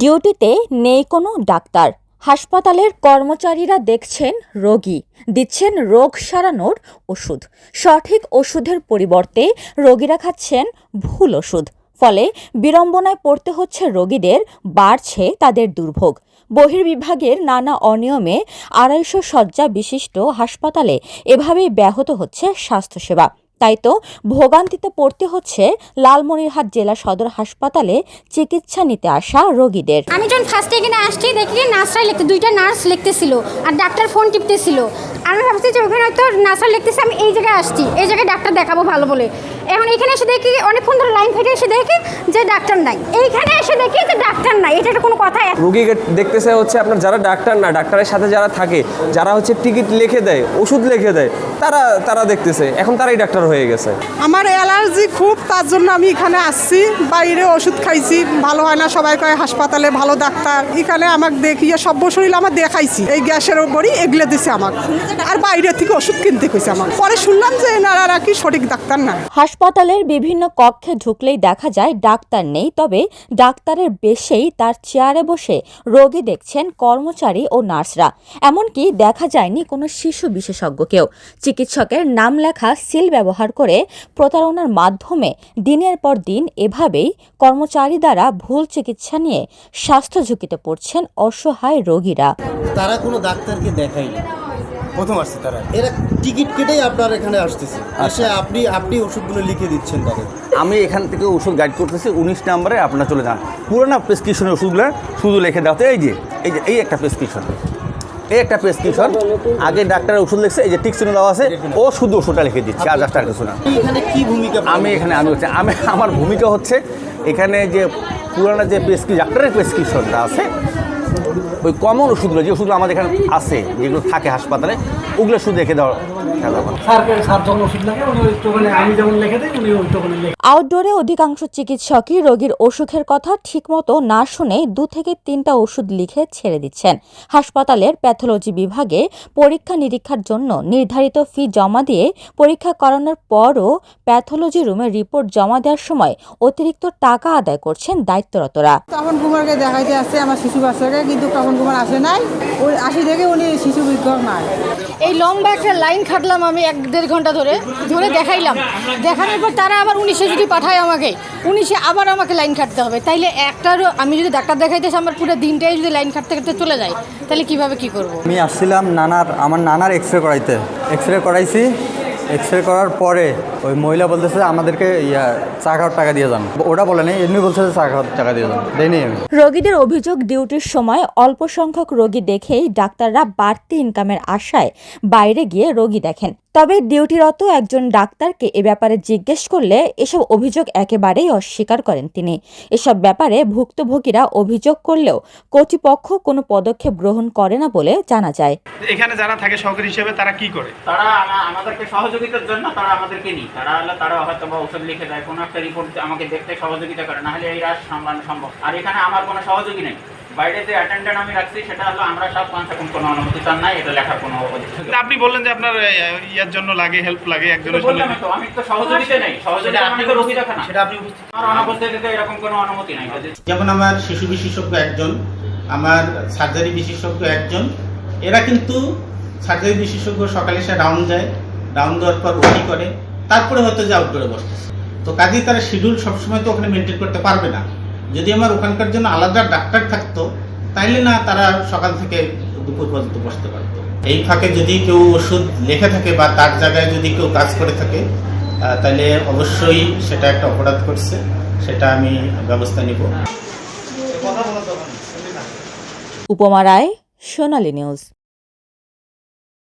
ডিউটিতে নেই কোনো ডাক্তার। হাসপাতালের কর্মচারীরা দেখছেন রোগী, দিচ্ছেন রোগ সারানোর ওষুধ। সঠিক ওষুধের পরিবর্তে রোগীরা খাচ্ছেন ভুল ওষুধ। ফলে বিড়ম্বনায় পড়তে হচ্ছে রোগীদের, বাড়ছে তাদের দুর্ভোগ। বহির্বিভাগের নানা অনিয়মে আড়াইশো শয্যা বিশিষ্ট হাসপাতালে এভাবেই ব্যাহত হচ্ছে স্বাস্থ্যসেবা। তাই তো ভোগান্তিতে পড়তে হচ্ছে লালমনিরহাট জেলা সদর হাসপাতালে চিকিৎসা নিতে আসা রোগীদের। আমি যখন ফার্স্টে এখানে আসছি দেখি নার্সরাই লিখতে দুইটা নার্স লিখতেছিল আর ডাক্তার ফোন টিপতেছিল। আমি ভাবছি যে ওখানে হয়তো নার্সার লিখতেছে আমি এই জায়গায় আসছি এই জায়গায় ডাক্তার দেখাবো ভালো বলে। এখন এখানে এসে দেখি অনেকক্ষণ ধরে লাইন ফেটে এসে দেখি যে ডাক্তার নাই। এইখানে এসে দেখি যে ডাক্তার নাই এটা কোনো কথা রুগীকে দেখতেছে হচ্ছে আপনার যারা ডাক্তার না ডাক্তারের সাথে যারা থাকে যারা হচ্ছে টিকিট লিখে দেয় ওষুধ লিখে দেয় তারা তারা দেখতেছে এখন তারাই ডাক্তার হয়ে গেছে। আমার অ্যালার্জি খুব তার জন্য আমি এখানে আসছি। বাইরে ওষুধ খাইছি ভালো হয় না সবাই কয় হাসপাতালে ভালো ডাক্তার। এখানে আমাকে দেখিয়ে সব শরীর আমার দেখাইছি এই গ্যাসের বড়ি এগুলো দিছে আমার আর বাইরে থেকে ওষুধ কিনতে কইছে আমার পরে শুনলাম যে এনারা নাকি সঠিক ডাক্তার না। হাসপাতালের বিভিন্ন কক্ষে ঢুকলেই দেখা যায় ডাক্তার নেই তবে ডাক্তারের বেশেই তার চেয়ারে বসে রোগী দেখছেন কর্মচারী ও নার্সরা। এমনকি দেখা যায়নি কোনো শিশু বিশেষজ্ঞকেও। চিকিৎসকের নাম লেখা সিল ব্যবহার করে প্রতারণার মাধ্যমে দিনের পর দিন এভাবেই কর্মচারী দ্বারা ভুল চিকিৎসা নিয়ে স্বাস্থ্য ঝুঁকিতে পড়ছেন অসহায় রোগীরা। তারা কোনো ডাক্তারকে দেখায়নি। প্রথম আসছে তারা। এরা টিকিট কেটেই আপনার এখানে আসতেছে। এসে আপনি আপনি ওষুধগুলো লিখে দিচ্ছেন তাদের। আমি এখান থেকে ওষুধ গাইড করতেছি উনিশ নাম্বারে আপনারা চলে যান। পুরোনো প্রেসক্রিপশনের ওষুধগুলো শুধু লিখে দেওয়া এই যে এই যে এই একটা প্রেসক্রিপশন এই একটা প্রেসক্রিপশন আগে ডাক্তারের ওষুধ লিখছে এই যে টিক চিহ্ন দেওয়া আছে ও শুধু ওষুধটা লিখে দিচ্ছে আর ডাক্তার কিছু না। এখানে কি ভূমিকা আমি এখানে আমি হচ্ছে আমি আমার ভূমিকা হচ্ছে এখানে যে পুরানো যে প্রেসক্রি ডাক্তারের প্রেসক্রিপশনটা আছে ওই কমন ওষুধগুলো যে ওষুধগুলো আমাদের এখানে আছে যেগুলো থাকে হাসপাতালে ওগুলো শুধু রেখে দেওয়া আউটডোরে অধিকাংশ চিকিৎসকই রোগীর অসুখের কথা ঠিকমতো না শুনে দু থেকে তিনটা ওষুধ লিখে ছেড়ে দিচ্ছেন। হাসপাতালের প্যাথোলজি বিভাগে পরীক্ষা নিরীক্ষার জন্য নির্ধারিত ফি জমা দিয়ে পরীক্ষা করানোর পরও প্যাথোলজি রুমে রিপোর্ট জমা দেওয়ার সময় অতিরিক্ত টাকা আদায় করছেন দায়িত্বরতরা। তখন কুমারকে দেখাইতে আসছে আমার শিশু বাচ্চাকে কিন্তু তখন কুমার আসে নাই। ওই আসি থেকে উনি শিশু বিজ্ঞান নাই এই লম্বা একটা লাইন খাটলাম আমি এক দেড় ঘণ্টা ধরে ধরে দেখাইলাম। দেখানোর পর তারা আবার উনিশে যদি পাঠায় আমাকে উনিশে আবার আমাকে লাইন খাটতে হবে। তাইলে একটারও আমি যদি ডাক্তার দেখাইতেছি আমার পুরো দিনটাই যদি লাইন খাটতে কাটতে চলে যায় তাহলে কীভাবে কি করব? আমি আসছিলাম নানার আমার নানার এক্স রে করাইতে। এক্স রে করাইছি এক্স রে করার পরে ওই মহিলা বলতেছে, আমাদেরকে ইয়া, চা খাওয়ার টাকা দিয়ে যান। ওটা বলে নেই, এমনি বলছে চা খাওয়ার টাকা দিয়ে যান। দেয়নি আমি। রোগীদের অভিযোগ, ডিউটির সময় অল্প সংখ্যক রোগী দেখেই ডাক্তাররা বাড়তি ইনকামের আশায় বাইরে গিয়ে রোগী দেখেন। তবে ডিউটিরত একজন ডাক্তারকে এ ব্যাপারে জিজ্ঞেস করলে এসব অভিযোগ একেবারেই অস্বীকার করেন তিনি। এসব ব্যাপারে ভুক্তভোগীরা অভিযোগ করলেও কর্তৃপক্ষ কোনো পদক্ষেপ গ্রহণ করে না বলে জানা যায়। এখানে যারা থাকে সহকারী হিসেবে তারা কি করে? তারা আমাদেরকে সহযোগিতার জন্য তারা আমাদেরকে নিই তারা হলো তারা হয়তো বা ওষুধ লিখে দেয় কোনো একটা রিপোর্ট আমাকে দেখতে সহযোগিতা করে না হলে এই সামলানো সম্ভব। আর এখানে আমার কোনো সহযোগী নেই। বাইরে যে অ্যাটেন্ডেন্ট আমি রাখছি সেটা হলো আমরা সব কনসার্ন কোনো অনুমতি চান নাই এটা লেখার কোনো আপনি বললেন যে আপনার ইয়ার জন্য লাগে হেল্প লাগে একজনের জন্য তো আমি তো সহযোগিতা নেই সহযোগিতা আপনি তো রোগী দেখা না সেটা আপনি আমার অনুপস্থিতিতে এরকম কোনো অনুমতি নাই যেমন আমার শিশু বিশেষজ্ঞ একজন আমার সার্জারি বিশেষজ্ঞ একজন এরা কিন্তু সার্জারি বিশেষজ্ঞ সকালে এসে রাউন্ড দেয় রাউন্ড দেওয়ার পর ওটি করে তারপরে হয়তো যে আউটডোরে বসতেছে। তো কাজেই তারা শিডিউল সবসময় তো ওখানে মেনটেন করতে পারবে না। যদি আমার ওখানকার জন্য আলাদা ডাক্তার থাকতো তাইলে না তারা সকাল থেকে দুপুর পর্যন্ত বসতে পারতো। এই ফাঁকে যদি কেউ ওষুধ লেখে থাকে বা তার জায়গায় যদি কেউ কাজ করে থাকে তাহলে অবশ্যই সেটা একটা অপরাধ করছে সেটা আমি ব্যবস্থা নিব। উপমা রায় সোনালী নিউজ।